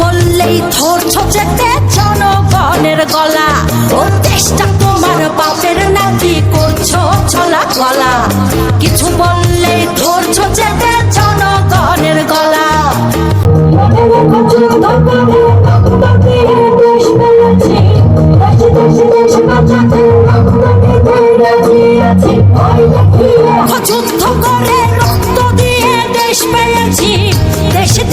বললেই ধরছ যেতে জনগণের গলা। ও চেষ্টা তোমার বাপের নাকি করছ ছলা গলা। কিছু বললেই ধরছ যেতে জনগণের গলা। যুদ্ধ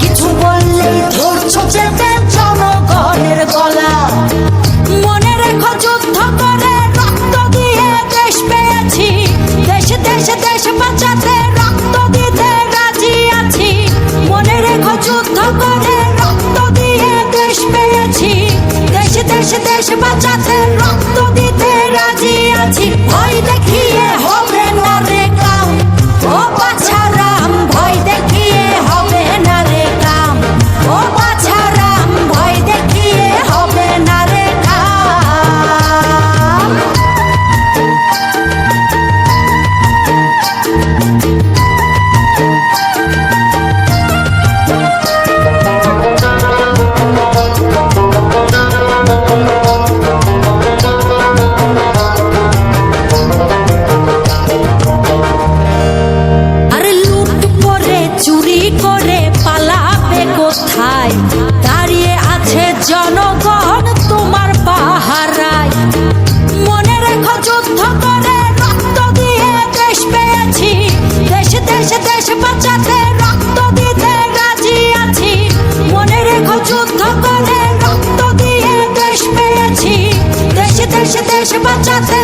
কিছু গলা। রক্ত দেশ পেয়েছি। দেশে দেশে বাঁচাতে রক্ত দিতে রাজি আছি। রক্ত দেশ পেয়েছি। দেশে দেশে বাঁচাতে রক্ত দিতে রাজি আছি। ভয় দেখিয়ে জনগণ তোমার পাহারায়। মনে রেখো যুদ্ধ করে রক্ত দিয়ে দেশ পেয়েছি। দেশে দেশে, দেশ বাঁচাতে রক্ত দিতে রাজি আছি। মনে রেখো যুদ্ধ করে রক্ত দিয়ে দেশ পেয়েছি। দেশে দেশে, দেশ বাঁচাতে